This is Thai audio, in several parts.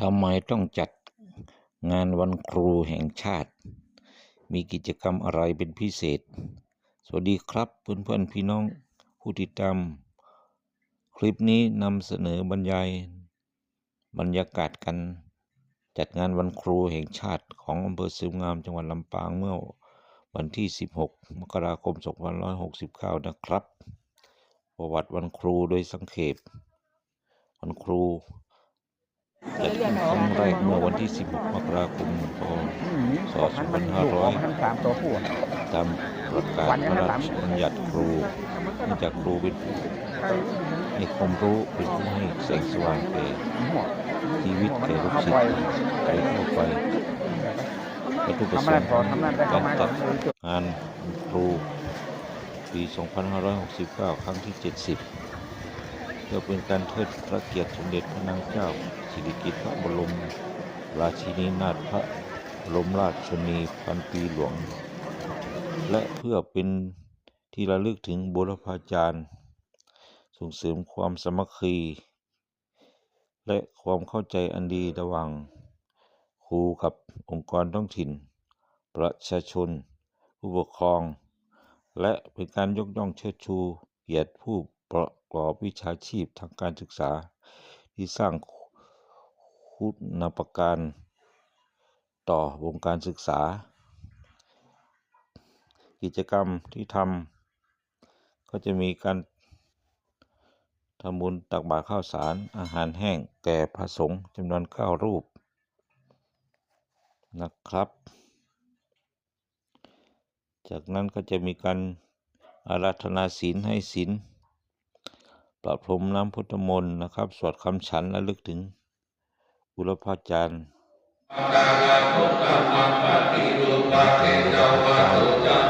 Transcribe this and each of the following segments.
ทำไมต้องจัดงานวันครูแห่งชาติ มีกิจกรรมอะไรเป็นพิเศษ สวัสดีครับเพื่อนๆพี่น้องผู้ติดตาม คลิปนี้นำเสนอบรรยาย บรรยากาศกัน จัดงานวันครูแห่งชาติของอำเภอสิวงามจังหวัดลำปางเมื่อวันที่ 16 มกราคม 2569 นะครับ ประวัติวันครูโดยสังเขปวันครู จัดขึ้นครั้งแรกเมื่อวันที่ 16 มกราคม พศพันมันอยู่ของพันสามตัวผู้อะตามประกาศพระราชบัญญัติครูเนื่องจากครูเป็นผู้ให้ความรู้เป็นผู้ให้แสงสว่างแก่ชีวิตแก่ลูกเข้าศิษไปย์ใครเข้าไปวัตถุกประสงค์การไมจัดงานครูปี 2569 ครั้งที่ 70 เพื่อเป็นการเทิดพระเกียรติสมเด็จพระนางเจ้าสิริกิติ์พระบรมราชินีนาถพระบรมราชชนีพันปีหลวง และเพื่อเป็นที่ระลึกถึงบุรพาจารย์ ส่งเสริมความสมัคคี และความเข้าใจอันดีระหว่างครูกับองค์กรท้องถิ่น ประชาชน ผู้ปกครอง และเป็นการยกย่องเชิดชูเกียรติผู้ ประกอบวิชาชีพทางการศึกษา ที่สร้างคุณูปการต่อวงการศึกษา กิจกรรมที่ทำก็จะมีการทำบุญตักบาตรข้าวสารอาหารแห้งแก่พระสงฆ์จำนวนเก้ารูปนะครับ จากนั้นก็จะมีการอาราธนาศีลให้ศีล ประพรมน้ำพุทธมนต์นะครับ สวดคำฉันและลึกถึงบุรพาจารย์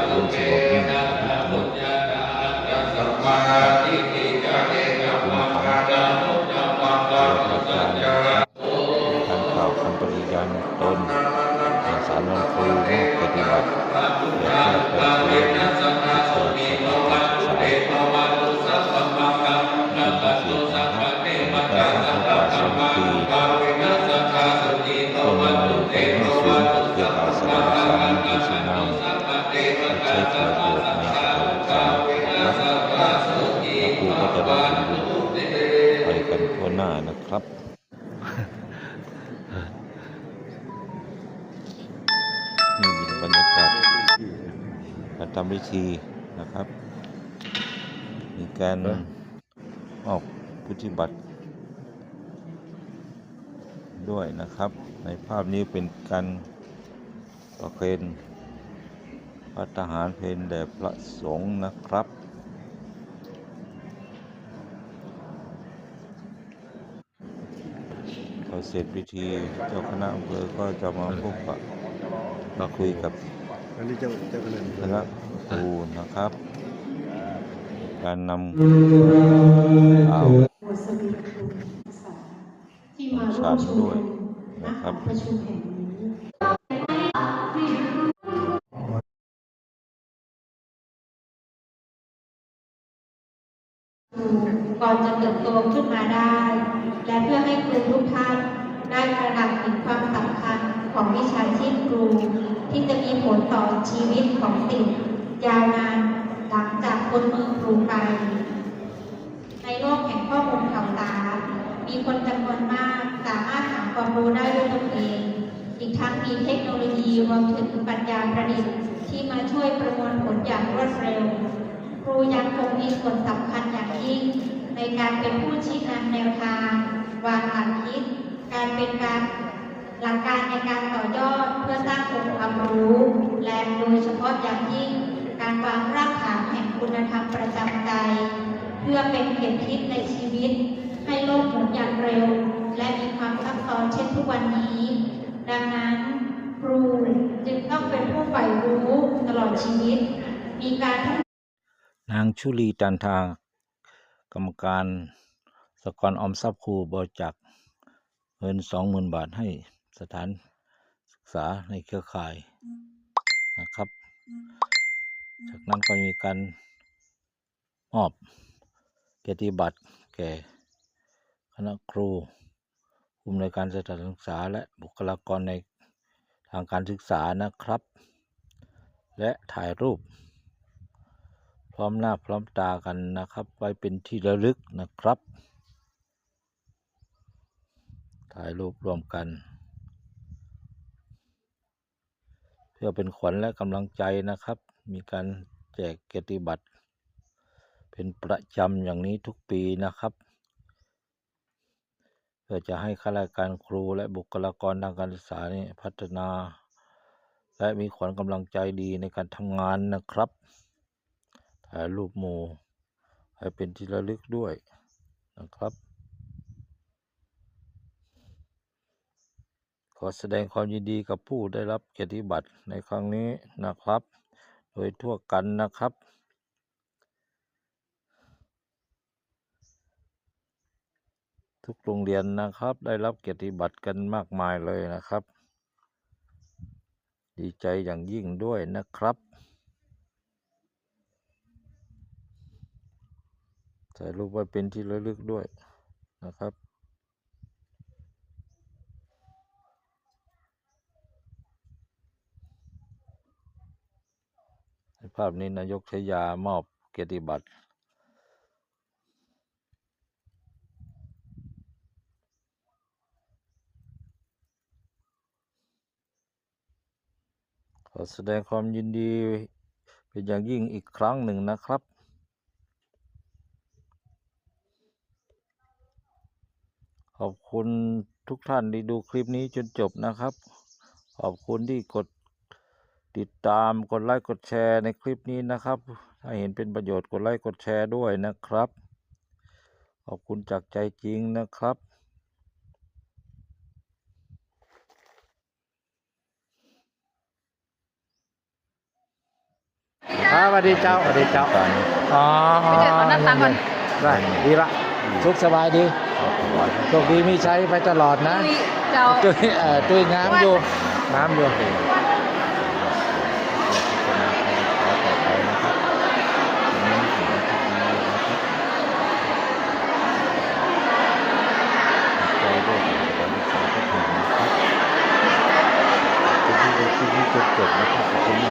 บนสงบนิ่ และใช้ประโยชน์ในการศึกษาและครูก็จะได้บุญไปกันทั่วหน้านะครับนี่เป็นบรรยากาศการทำพิธีนะครับ มีการออกปฏิบัติ ด้วยนะครับ ในภาพนี้เป็นการประเคน พระทหารเพนแด่พระสงฆ์นะครับ พอเสร็จพิธีเจ้าคณะอำเภอก็จะมาพบปะมาคุยกับอันนี้เจ้าเจ้าคณะคณะครูนะครับ การนำเอาบทสรุปครูศึกษาที่มาร่วมชุมนุมณหอประชุมแห่ง ก่อนจะเติบโตขึ้นมาได้ และเพื่อให้ครูทุกท่านได้ตระหนักถึงความสำคัญของวิชาชีพครู ที่จะมีผลต่อชีวิตของศิษย์ยาวนานหลังจากคนมือครูไป ในโลกแห่งข้อมูลข่าวสารมีคนจำนวนมากสามารถหาความรู้ได้ด้วยตนเอง อีกทั้งมีเทคโนโลยีรวมถึงปัญญาประดิษฐ์ที่มาช่วยประมวลผลอย่างรวดเร็ว ครูยังคงมีส่วนสำคัญอย่างยิ่ง ในการเป็นผู้ชี้นำแนวทาง วางหลักคิด การเป็นการหลักการในการต่อยอดเพื่อสร้างองค์ความรู้ และโดยเฉพาะอย่างยิ่ง การวางรากฐานแห่งคุณธรรมประจำใจ เพื่อเป็นเข็มทิศในชีวิต ให้โลกหมุนอย่างเร็ว และมีความซับซ้อนเช่นทุกวันนี้ ดังนั้นครูจึงต้องเป็นผู้ใฝ่รู้ตลอดชีวิต มีการนางชุลีจันทา กรรมการสกรออมทรัพย์ครูบริจาคเงินสองหมื่นบาทให้สถานศึกษาในเครือข่ายนะครับ จากนั้นก็มีการมอบเกียรติบัตรแก่คณะครูผู้อำนวยการสถานศึกษาและบุคลากรในทางการศึกษานะครับ และถ่ายรูป ร้อมหน้าพร้อมตากันนะครับ ไว้เป็นที่ระลึกนะครับ ถ่ายรูปรวมกัน เพื่อเป็นขวัญและกำลังใจนะครับ มีการแจกเกียรติบัตร เป็นประจำอย่างนี้ทุกปีนะครับเพื่อจะให้ข้าราชการครูและบุคลากรทางการศึกษานี่พัฒนา และมีขวัญกำลังใจดีในการทำงานนะครับ ถ่ายรูปหมู่ให้เป็นที่ระลึกด้วยนะครับ ขอแสดงความยินดีกับผู้ได้รับเกียรติบัตรในครั้งนี้นะครับ โดยทั่วกันนะครับทุกโรงเรียนนะครับ ได้รับเกียรติบัตรกันมากมายเลยนะครับ ดีใจอย่างยิ่งด้วยนะครับ ถ่ายรูปไว้เป็นที่ระลึกด้วยนะครับในภาพนี้นายกชยามอบเกียรติบัตรขอแสดงความยินดีเป็นอย่างยิ่งอีกครั้งหนึ่งนะครับ ขอบคุณทุกท่านที่ดูคลิปนี้จนจบนะครับ ขอบคุณที่กดติดตามกดไลค์กดแชร์ในคลิปนี้นะครับ ถ้าเห็นเป็นประโยชน์กดไลค์กดแชร์ด้วยนะครับ ขอบคุณจากใจจริงนะครับอ่าสวัสดีเจ้าสวัสดีเจ้าการอ๋อไปเจอขอนับตังค์ก่อน ได้ดีละสุขสบายดีขอบคุณครับ โชคดีมีใช้ไปตลอดนะตุ้ยเจ้า ตุ้ยเอ่อตุ้ยงามอยู่งามอยู่ว่า